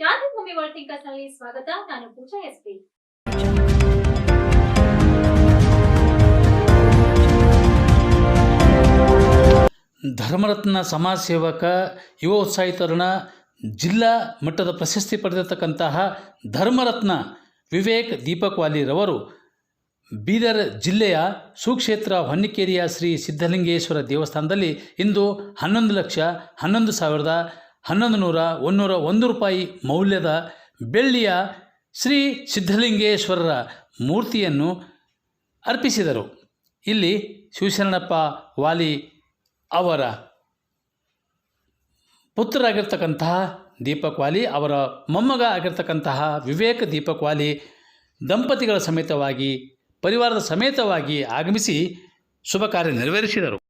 ಕ್ರಾಂತಿಭೂಮಿ world ಥಿಂಕರ್ಸ್ನಲ್ಲಿ ಸ್ವಾಗತ. ನಾನು ಪೂಜಾ SP ಧರ್ಮರತ್ನ ಸಮಾಜ ಸೇವಕ ಯುವ ಉತ್ಸಾಹಿ ತರುಣ ಜಿಲ್ಲಾ ಮಟ್ಟದ ಪ್ರಶಸ್ತಿ ಪಡೆದಿರತಕ್ಕಂತಹ ಧರ್ಮರತ್ನ ವಿವೇಕ್ ದೀಪಕ್ ವಾಲಿರವರು ಬೀದರ್ ಜಿಲ್ಲೆಯ ಸುಕ್ಷೇತ್ರ ಹೊನ್ನಿಕೇರಿಯ ಶ್ರೀ ಸಿದ್ಧಲಿಂಗೇಶ್ವರ ದೇವಸ್ಥಾನದಲ್ಲಿ ಇಂದು ಹನ್ನೊಂದು ಲಕ್ಷ ಹನ್ನೊಂದು ಸಾವಿರದ ಹನ್ನೊಂದು ನೂರ ಒನ್ನೂರ ಒಂದು ರೂಪಾಯಿ ಮೌಲ್ಯದ ಬೆಳ್ಳಿಯ ಶ್ರೀ ಸಿದ್ಧಲಿಂಗೇಶ್ವರರ ಮೂರ್ತಿಯನ್ನು ಅರ್ಪಿಸಿದರು. ಇಲ್ಲಿ ಶಿವಶರಣಪ್ಪ ವಾಲಿ ಅವರ ಪುತ್ರರಾಗಿರ್ತಕ್ಕಂತಹ ದೀಪಕ್ ವಾಲಿ, ಅವರ ಮೊಮ್ಮಗ ಆಗಿರ್ತಕ್ಕಂತಹ ವಿವೇಕ್ ದೀಪಕ್ ವಾಲಿ ದಂಪತಿಗಳ ಸಮೇತವಾಗಿ, ಪರಿವಾರದ ಸಮೇತವಾಗಿ ಆಗಮಿಸಿ ಶುಭ ಕಾರ್ಯ ನೆರವೇರಿಸಿದರು.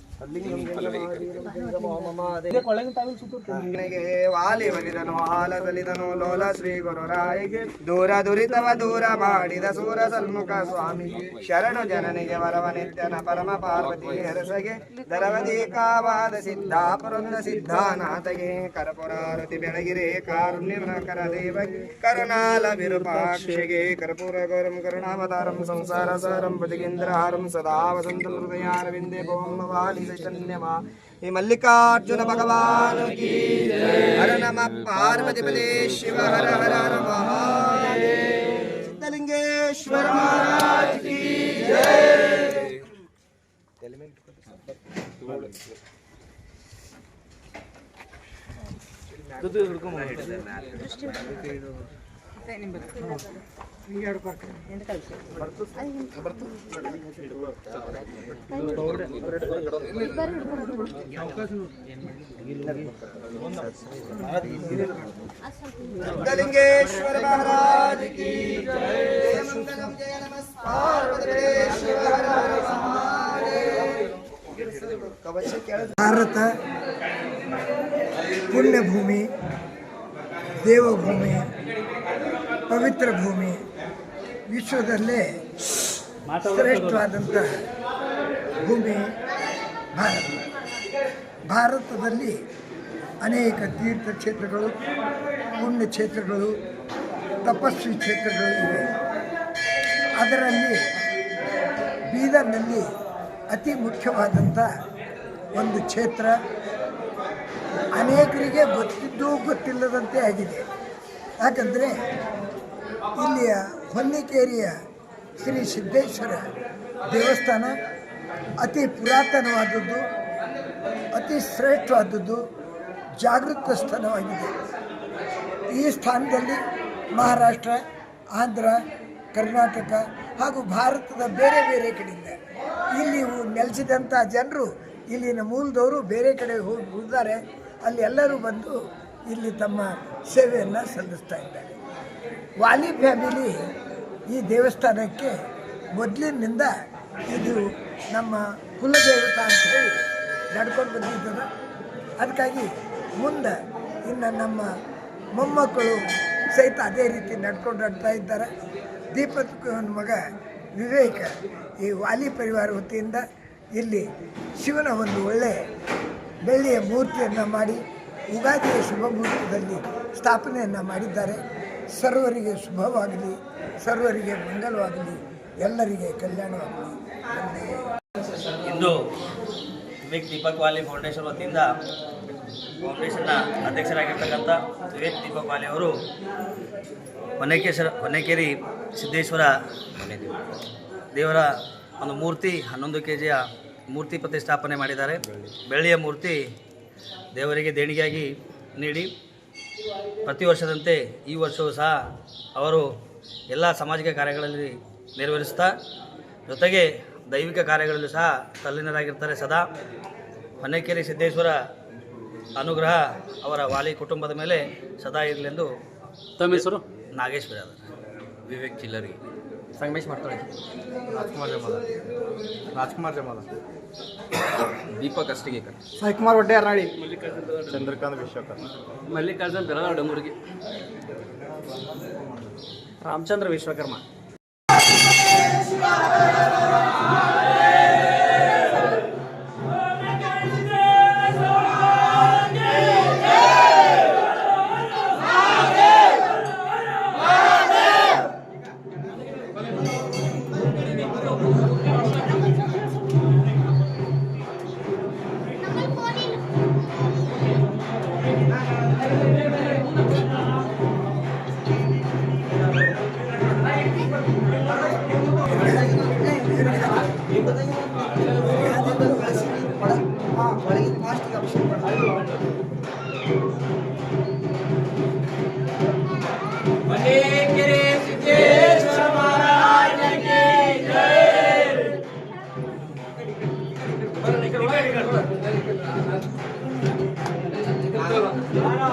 ವಾಲಿ ಬಲಿದನು ಹಾಲ ಸಲಿದನು ಲೋಲ ಶ್ರೀ ಗುರುರಾಯಿಗೆ ದೂರ ದುರಿತವ ದೂರ ಮಾಡಿದ ಸೂರ ಸನ್ಮುಖ ಸ್ವಾಮಿ ಶರಣು ಜನನಿಗೆ ವರವ ನಿತ್ಯನ ಪರಮ ಪಾರ್ವತಿ ಹೆರಸಗೆ ದರವದೀಕಾವಾದ ಸಿದ್ಧ ಪುರಂದ ಸಿದ್ಧಾನಾಥಗೆ ಕರಪುರಾರತಿ ಬೆಳಗಿರೆ ಕಾರುಣ್ಯನ ಕರ ದೇವಗೆ ಕರುಣಾಲ ವಿರೂಪಾಕ್ಷಿಗೆ ಕರ್ಪೂರ ಗೌರಂ ಕರುಣಾವತಾರಂ ಸಂಸಾರ ಸಾರಂ ಪತಿಗೇಂದ್ರಹಾರಂ ಸದಾ ವಸಂತ ಹೃದಯಾರವಿಂದೇ ಭೋಮ ವಾಲಿ ಚೈತನ್ಯಮಾ ಈ ಮಲ್ಲಿಕಾರ್ಜುನ ಭಗವಾನ್ ಕಿ ಹರ ನಮ ಪಾರ್ವತಿ ಪದೇ ಶಿವ ಹರ ಹರ ಹರ ಮಹಾದೇವ ಸಿದ್ಧಲಿಂಗೇಶ್ವರ ಮಹಾರಾಜ್ ಕಿ ಸಿದ್ಧಲಿಂಗೇಶ್ವರ मंगलिंगेश्वर महाराज की जय। मंगलम जय नमस्कार। भारत पुण्य भूमि देवभूमि। ಪವಿತ್ರ ಭೂಮಿ. ವಿಶ್ವದಲ್ಲೇ ಶ್ರೇಷ್ಠವಾದಂಥ ಭೂಮಿ ಭಾರತ. ಭಾರತದಲ್ಲಿ ಅನೇಕ ತೀರ್ಥಕ್ಷೇತ್ರಗಳು ಪುಣ್ಯಕ್ಷೇತ್ರಗಳು ತಪಸ್ವಿ ಕ್ಷೇತ್ರಗಳು ಇವೆ. ಅದರಲ್ಲಿ ಬೀದರ್ನಲ್ಲಿ ಅತಿ ಮುಖ್ಯವಾದಂಥ ಒಂದು ಕ್ಷೇತ್ರ ಅನೇಕರಿಗೆ ಗೊತ್ತಿದ್ದೂ ಗೊತ್ತಿಲ್ಲದಂತೆ ಆಗಿದೆ. ಯಾಕಂದರೆ ಇಲ್ಲಿಯ ಹೊನ್ನಿಕೇರಿಯ ಶ್ರೀ ಸಿದ್ದೇಶ್ವರ ದೇವಸ್ಥಾನ ಅತಿ ಪುರಾತನವಾದದ್ದು, ಅತಿ ಶ್ರೇಷ್ಠವಾದದ್ದು, ಜಾಗೃತ ಸ್ಥಾನವಾಗಿದೆ ಈ ಸ್ಥಾನದಲ್ಲಿ ಮಹಾರಾಷ್ಟ್ರ, ಆಂಧ್ರ, ಕರ್ನಾಟಕ ಹಾಗೂ ಭಾರತದ ಬೇರೆ ಬೇರೆ ಕಡೆಯಿಂದ ಇಲ್ಲಿ ನೆಲೆಸಿದಂಥ ಜನರು ಇಲ್ಲಿನ ಮೂಲದವರು ಬೇರೆ ಕಡೆ ಹೋಗಿ ಉಳಿದಾರೆ. ಅಲ್ಲಿ ಎಲ್ಲರೂ ಬಂದು ಇಲ್ಲಿ ತಮ್ಮ ಸೇವೆಯನ್ನು ಸಲ್ಲಿಸ್ತಾ ಇದ್ದಾರೆ. ವಾಲಿ ಫ್ಯಾಮಿಲಿ ಈ ದೇವಸ್ಥಾನಕ್ಕೆ ಮೊದಲಿನಿಂದ ಇದು ನಮ್ಮ ಕುಲದೇವತ ಅಂತ ಹೇಳಿ ನಡ್ಕೊಂಡು ಬಂದಿದ್ದದ. ಅದಕ್ಕಾಗಿ ಮುಂದೆ ಇನ್ನು ನಮ್ಮ ಮೊಮ್ಮಕ್ಕಳು ಸಹಿತ ಅದೇ ರೀತಿ ನಡ್ಕೊಂಡು ನಡ್ತಾ ಇದ್ದಾರೆ. ದೀಪದ ಮಗ ವಿವೇಕ ಈ ವಾಲಿ ಪರಿವಾರ ವತಿಯಿಂದ ಇಲ್ಲಿ ಶಿವನ ಒಂದು ಒಳ್ಳೆಯ ಬೆಳ್ಳಿಯ ಮೂರ್ತಿಯನ್ನು ಮಾಡಿ, ಉಗಾದಿಯ ಶುಭ ಮುಹೂರ್ತದಲ್ಲಿ ಸ್ಥಾಪನೆಯನ್ನು ಮಾಡಿದ್ದಾರೆ. ಸರ್ವರಿಗೆ ಶುಭವಾಗಲಿ, ಸರ್ವರಿಗೆ ಮಂಗಲವಾಗಲಿ, ಎಲ್ಲರಿಗೆ ಕಲ್ಯಾಣವಾಗಲಿ. ಇಂದು ವಿವೇಕ್ ದೀಪಕ್ ವಾಲಿ ಫೌಂಡೇಶನ್ ವತಿಯಿಂದ ಫೌಂಡೇಶನ್ನ ಅಧ್ಯಕ್ಷರಾಗಿರ್ತಕ್ಕಂಥ ವಿವೇಕ್ ದೀಪಕ್ ವಾಲಿ ಅವರು ಹೊನ್ನೇಕೇಶ್ವರ ಹೊನ್ನೇಕೇರಿ ಸಿದ್ದೇಶ್ವರ ದೇವರ. ಒಂದು ಮೂರ್ತಿ, ಹನ್ನೊಂದು ಕೆ ಜಿಯ ಮೂರ್ತಿ ಪ್ರತಿಷ್ಠಾಪನೆ ಮಾಡಿದ್ದಾರೆ. ಬೆಳ್ಳಿಯ ಮೂರ್ತಿ ದೇವರಿಗೆ ದೇಣಿಗೆಯಾಗಿ ನೀಡಿ ಪ್ರತಿ ವರ್ಷದಂತೆ ಈ ವರ್ಷವೂ ಸಹ ಅವರು ಎಲ್ಲ ಸಾಮಾಜಿಕ ಕಾರ್ಯಗಳಲ್ಲಿ ನೆರವೇರಿಸ್ತಾ ಜೊತೆಗೆ ದೈವಿಕ ಕಾರ್ಯಗಳಲ್ಲೂ ಸಹ ತಲ್ಲಿನರಾಗಿರ್ತಾರೆ ಸದಾ. ಹೊನ್ನೇಕೆರೆ ಸಿದ್ದೇಶ್ವರ ಅನುಗ್ರಹ ಅವರ ವಾಲಿ ಕುಟುಂಬದ ಮೇಲೆ ಸದಾ ಇರಲೆಂದು ತಮ್ಮ ಹೆಸರು? ನಾಗೇಶ್ವರ ವಿವೇಕ್ ಚಿಲ್ಲರಿ. ಸಂಗಮೇಶ್ ಮಾಡ್ತಾಳೆ. ರಾಜ್ಕುಮಾರ್ ಜಮಾಲ. ರಾಜ್ಕುಮಾರ್ ಜಮಾಲ. ದೀಪಕ್ ಅಷ್ಟಿಗೇಕರ್ ಸಾಯಿಕುಮಾರ್ ಒಡ್ಡೆ ಅರ್ನಾಡಿ ಚಂದ್ರಕಾಂತ್ ವಿಶ್ವಕರ್. ಮಲ್ಲಿಕಾರ್ಜುನ್ ಬೆಳಗಾವಿ ಡಮೂರಿಗೆ ರಾಮಚಂದ್ರ ವಿಶ್ವಕರ್ಮ.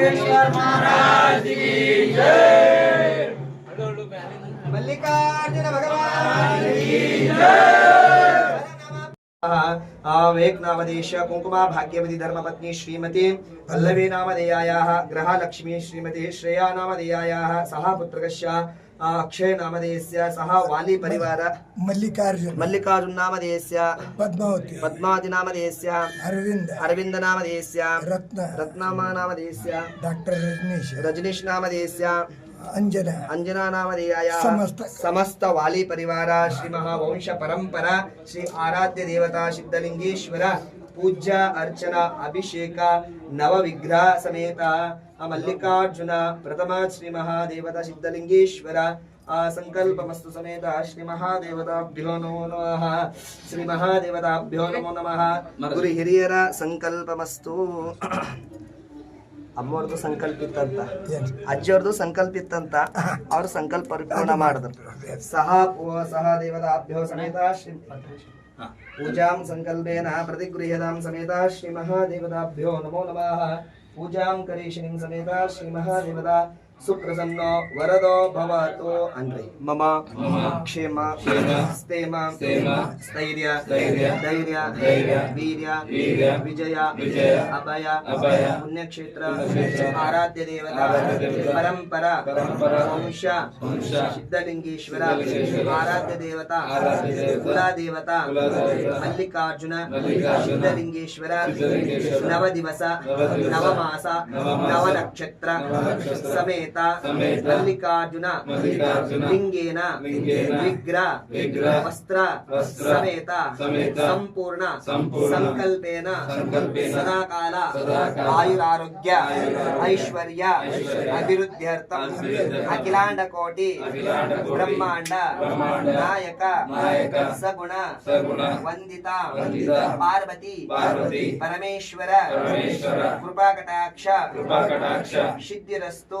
बागेश्वर महाराज की जय। मल्लिकार्जुन भगवान की जय। वेक्नामदेश कुंकुमा भाग्यवती धर्म पत्नी श्रीमती पल्लवी नाम देया ग्रह लक्ष्मी श्रीमती श्रेया नामधेयायाः सः पुत्रकश्च अक्षय नामधेयस्य सह वाली परिवार। मल्लिकार्जुन। मल्लिकार्जुन नामधेयस्य पद्मावती। पद्मावती नामधेयस्य अरविंद। अरविंद नामधेयस्य रत्न। रत्नामा नामधेयस्य डॉक्टर रजनीश। रजनीश नामधेयस्य अंजना। अंजना नाम समस्त। समस्त वाली परिवार श्री महावंश परंपरा श्री आराध्य देवता सिद्धलिंगेश्वर पूज्य अर्चना अभिषेक नव विग्रह समेत। ಆ ಮಲ್ಲಿಕಾರ್ಜುನ ಪ್ರಥಮ ಶ್ರೀ ಮಹಾದೇವದ ಸಿದ್ಧಲಿಂಗೇಶ್ವರ ಆ ಸಂಕಲ್ಪ ಮಸ್ತು ಸಮೇತ ಶ್ರೀ ಮಹಾದೇವತಾಭ್ಯೋ ನಮೋ. ನಮಃ ಶ್ರೀ ಮಹಾದೇವತಾಭ್ಯೋ ನಮೋ ನಮಃ. ಗುರು ಹಿರಿಯರ ಸಂಕಲ್ಪ ಮಸ್ತು ಅಮ್ಮವ್ರದ್ದು ಸಂಕಲ್ಪ ಇತ್ತಂತ ಅಜ್ಜಿಯವ್ರದ್ದು ಸಂಕಲ್ಪ ಇತ್ತಂತ ಅವ್ರ ಸಂಕಲ್ಪ ಪರಿಪೂರ್ಣ ಮಾಡಿದ್ರು. ಸಹ ಸಹ ದೇವದ ಅಭ್ಯೋ ಸಮೇತ ಶ್ರೀ ಪೂಜಾಂ ಸಂಕಲ್ಪೇನ ಪ್ರತಿಗೃಹ್ಯತಾಂ ಸಮೇತ ಶ್ರೀ ಮಹಾದೇವತಾಭ್ಯೋ ನಮೋ ನಮಃ. पूजा पूजां करीषिणीं समेता श्रीमहादेवता सुप्रसन्नो वरदो भवतो अन्वै मम क्षेम स्थेम स्थैर्य, धैर्य, वीर्य, विजय, अभय, पुण्यक्षेत्र, आराध्य देवता, परंपरा वंश सिद्धलिंगेश्वर, आराध्य देवता, कुलदेवता, मल्लिकार्जुन, सिद्धलिंगेश्वर नव दिवस नवमास, नवनक्षत्र, समेत ಸಮೇತ ಮಲ್ಲಿಕಾರ್ಜುನ ಲಿಂಗೇನ ವಿಗ್ರಹ ವಸ್ತ್ರ ಸಮೇತ ಸಂಪೂರ್ಣ ಸಂಕಲ್ಪೇನ ಸದಾಕಾಲ ಆಯುರಾರೋಗ್ಯ ಐಶ್ವರ್ಯ ಅಭಿವೃದ್ಧಿಯರ್ಥ ಅಖಿಲಾಂಡ ಕೋಟಿ ಬ್ರಹ್ಮಾಂಡ ನಾಯಕ ಸಗುಣ ವಂದಿತ ಪಾರ್ವತಿ ಪರಮೇಶ್ವರ ಕೃಪಾಕಟಾಕ್ಷ ಸಿದ್ಧಿರಸ್ತು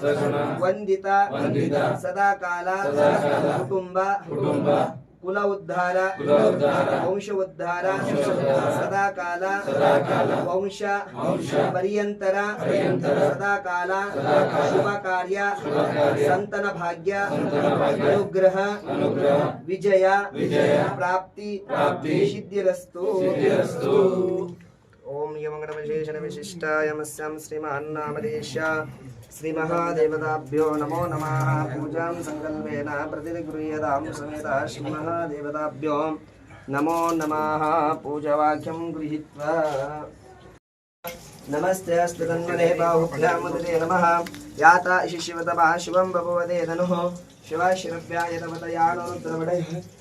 ವಂದಿತ ಸದಾಕಾಲ ಕುಟುಂಬ ಕುಲ ಉದ್ಧಾರ ವಂಶ ಉದ್ಧಾರ ಸದಾ ಕಾಲ ವಂಶ ಪರ್ಯಂತರ ಸದಾ ಕಾಲ ಶುಭ ಕಾರ್ಯ ಸಂತನ ಭಾಗ್ಯ ಅನುಗ್ರಹ ವಿಜಯ ಪ್ರಾಪ್ತಿ ಸಿದ್ಧಿರಸ್ತು ಓಂ ಯಮಂಗಡ ವಿಶೇಷಣ ವಿಶಿಷ್ಟಾಯ ಮಸ್ಯಾಂ ಶ್ರೀಮನ್ನಾಮದೇಶ श्री महादेवताभ्यो नमो नमः। पूजां सङ्कल्पेन प्रतिगृह्यतां श्री महादेवताभ्यो नमो नम। पूजवाक्यं गृह नमस्ते अस्तु तन्मने बाहुभ्यां मुदते याता इषि शिव शिवं बभुवते धनुः। शिवशिरव्याय तमतया नरुद्रवडयः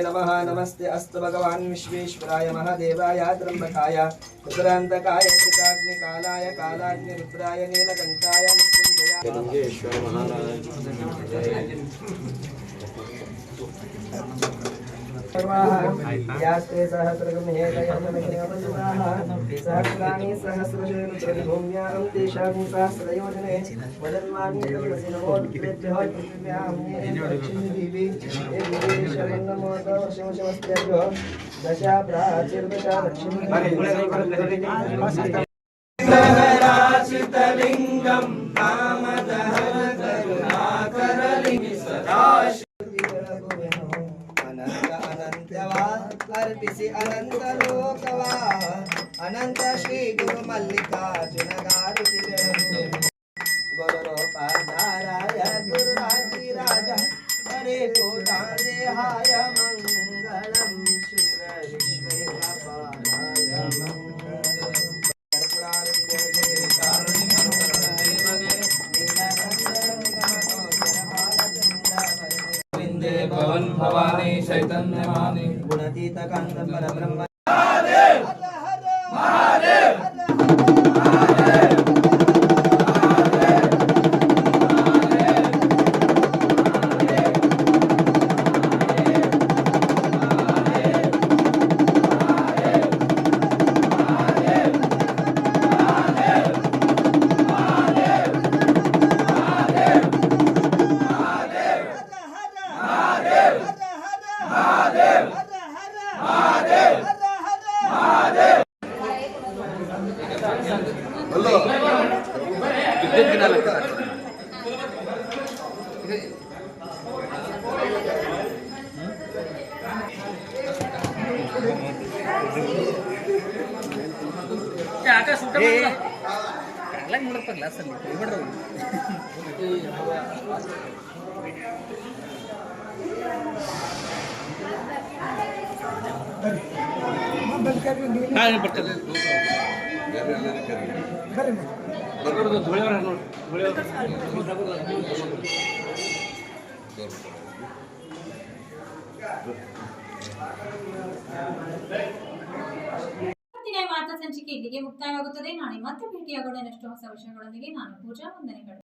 नमः नमस्ते अस्त भगवान् विश्वेश्वराय महादेवाय त्र्यम्बकाय रुद्रान्तकाय त्रिकाग्निकालाय कालाग्निरुद्राय नीलकण्ठाय मृत्युञ्जयाय యాస్తే సహస్రగమ్యేతయహ్రమిహిరపంచుతాహ్రాణి సహస్రశేను చరిభూమ్యాహం తేషామి సహస్రయోజనే వదన్మాని దశా దశా ప్రాచిర్దశా దక్షిణ శితలింగం ಅರ್ಪಿಸಿ ಅನಂತ ಲೋಕವಾ ಅನಂತ ಶ್ರೀ ಗುರು ಮಲ್ಲಿಕಾರ್ಜುನ ಗಾರುತಿ ಗುರು ನಾನು ಬರ್ತೇನೆ ಇವತ್ತಿನ ವಾರ್ತಾ ಸಂಚಿಕೆ ಇಲ್ಲಿಗೆ ಮುಕ್ತಾಯವಾಗುತ್ತದೆ ನಾಳೆ ಮತ್ತೆ ಭೇಟಿಯಾಗೋಣ ಇನ್ನಷ್ಟು ಹೊಸ ವಿಷಯಗಳೊಂದಿಗೆ ನಾನು ಪೂಜಾ ವಂದನೆಗಳು